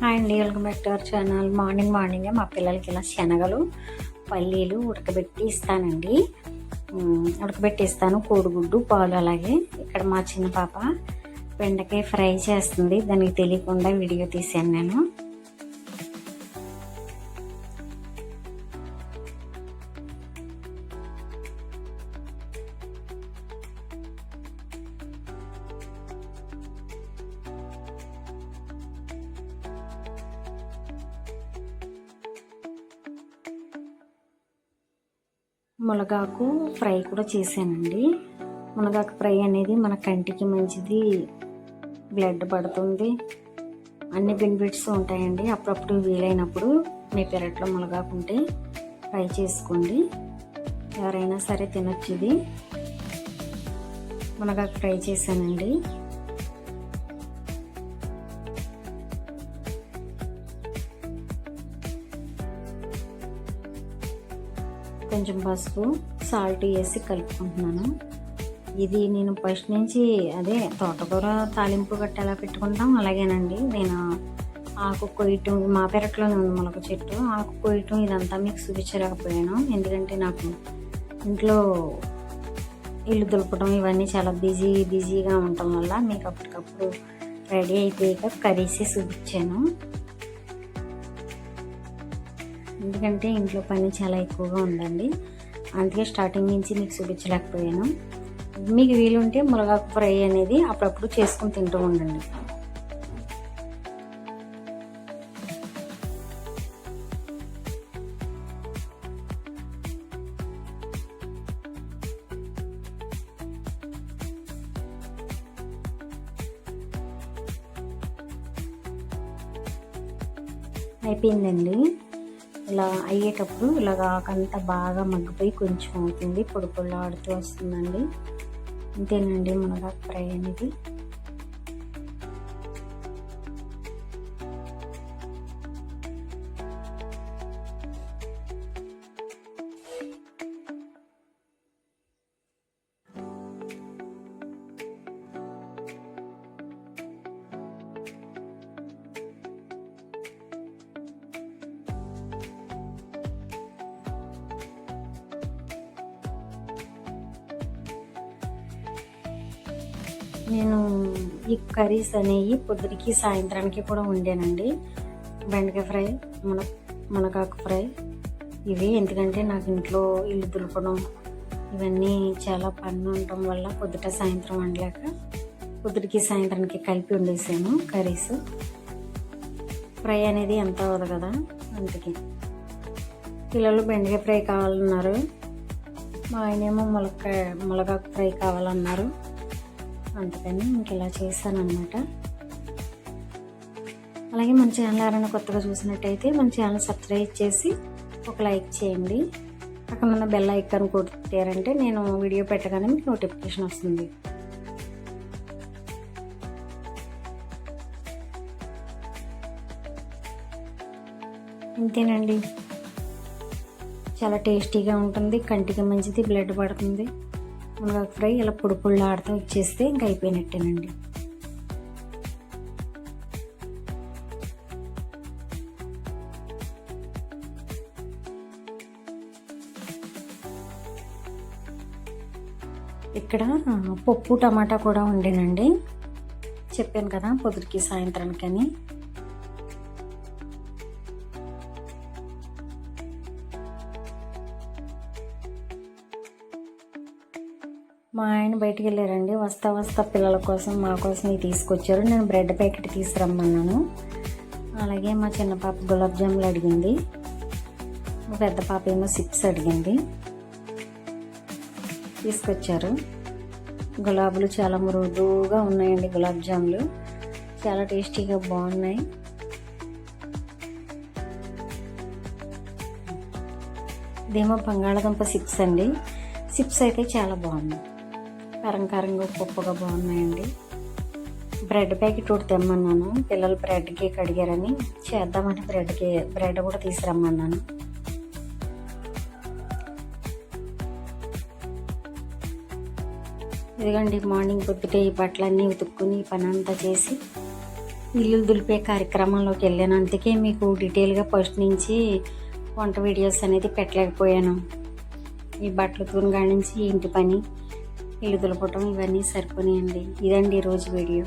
Hi అండి welcome back to our channel. Morning మార్నింగే మా పిల్లలకి ఇలా శనగలు పల్లీలు ఉడకబెట్టి ఇస్తానండి. ఉడకబెట్టిస్తాను ఉడకబెట్టి ఇస్తాను కోడిగుడ్డు పాలు అలాగే. ఇక్కడ మా చిన్న పాప బెండకాయ ఫ్రై చేస్తుంది. దానికి తెలియకుండా వీడియో తీశాను నేను. మునగాకు ఫ్రై కూడా చేశానండి. మునగాకు ఫ్రై అనేది మన కంటికి మంచిది బ్లడ్ పడుతుంది. అన్ని బెనిఫిట్స్ ఉంటాయండి. అప్పుడప్పుడు వీలైనప్పుడు మీ పెరట్లో మునగాకు ఉంటే ఫ్రై చేసుకోండి. ఎవరైనా సరే తినొచ్చు ఇది. మునగాకు ఫ్రై చేశానండి. కొంచెం పసుపు సాల్ట్ వేసి కలుపుకుంటున్నాను. ఇది నేను ఫస్ట్ నుంచి అదే తోటకూర తాలింపు గట్ట ఎలా పెట్టుకుంటాం అలాగేనండి. నేను ఆకు కొయ్యటం మా పెరట్లోనే ఉంది మొలక చెట్టు. ఆకు కొయ్యటం ఇదంతా మీకు చూపించలేకపోయాను. ఎందుకంటే నాకు ఇంట్లో ఇల్లు దులపడం ఇవన్నీ చాలా బిజీ బిజీగా ఉండటం వల్ల మీకు అప్పటికప్పుడు రెడీ అయిపోయాక కర్రీసి చూపించాను. ఎందుకంటే ఇంట్లో పని చాలా ఎక్కువగా ఉందండి. అందుకే స్టార్టింగ్ నుంచి మీకు చూపించలేకపోయాను. మీకు వీలుంటే మునగాకు ఫ్రై అనేది అప్పుడప్పుడు చేసుకుని తింటూ ఉండండి. అయిపోయిందండి. ఇలా అయ్యేటప్పుడు ఇలాగ ఆకంత బాగా మగ్గిపోయి కొంచెం అవుతుంది. పొడి పొడి ఆడుతూ వస్తుందండి. అంతేనండి మునగాకు ఫ్రై అనేది. నేను ఈ కర్రీస్ అనేవి పొద్దుటికి సాయంత్రానికి కూడా వండానండి. బెండకాయ ఫ్రై మన మునగాకు ఫ్రై. ఇవి ఎందుకంటే నాకు ఇంట్లో ఇల్లు దులపడం ఇవన్నీ చాలా పని ఉండటం వల్ల పొద్దుట సాయంత్రం వండలేక పొద్దుటికి సాయంత్రానికి కలిపి వండేసాను కర్రీస్. ఫ్రై అనేది ఎంత అవ్వదు కదా అందుకే. పిల్లలు బెండకాయ ఫ్రై కావాలన్నారు. మా ఆయనేమో ములక్కాయ మునగాకు ఫ్రై కావాలన్నారు. అందుకని ఇంక ఇలా చేశాను అలాగే మన ఛానల్ ఎవరైనా కొత్తగా చూసినట్టయితే మన ఛానల్ సబ్స్క్రైబ్ చేసి ఒక లైక్ చేయండి. అక్కడ ఉన్న బెల్ ఐకాన్ కొట్టారంటే నేను వీడియో పెట్టగానే మీకు నోటిఫికేషన్ వస్తుంది. ఇంతేనండి. చాలా టేస్టీగా ఉంటుంది కంటికి మంచిది బ్లడ్ పడుతుంది. మునగాకు ఫ్రై ఇలా పొడి పొడి ఆడుతూ ఇచ్చేస్తే ఇంక అయిపోయినట్టేనండి. ఇక్కడ పప్పు టమాటా కూడా ఉండేనండి. చెప్పాను కదా పొద్దుటికి అని మా ఆయన బయటికి వెళ్ళారండి వస్తా వస్తా పిల్లల కోసం మా కోసం ఇవి తీసుకొచ్చారు. నేను బ్రెడ్ ప్యాకెట్ తీసుకురమ్మన్నాను. అలాగే మా చిన్న పాప గులాబ్ జాములు అడిగింది. మా పెద్ద పాప ఏమో సిప్స్ అడిగింది. తీసుకొచ్చారు. గులాబులు చాలా మృదువుగా ఉన్నాయండి గులాబ్ జాములు. చాలా టేస్టీగా బాగున్నాయి. ఇదేమో బంగాళాదుంప సిప్స్ అండి. సిప్స్ అయితే చాలా బాగున్నాయి. కారం కారంగా ఉప్పుగా బాగున్నాయండి. బ్రెడ్ ప్యాకెట్ ఒకటి తెమ్మన్నాను. పిల్లలు బ్రెడ్ కేక్ అడిగారని చేద్దామని బ్రెడ్ కే బ్రెడ్ కూడా తీసుకురమ్మన్నాను. ఇదిగండి మార్నింగ్ పొద్దుటే ఈ బట్టలన్నీ ఉతుక్కుని ఈ పని అంతా చేసి ఇల్లు దులిపే కార్యక్రమంలోకి వెళ్ళాను. అందుకే మీకు డీటెయిల్గా ఫస్ట్ నుంచి వంట వీడియోస్ అనేది పెట్టలేకపోయాను. ఈ బట్టలు తూనగా నుంచి ఇంటి పని ఇల్లు దులపటం ఇవన్నీ సరిపోయాయండి ఇదండి ఈరోజు వీడియో.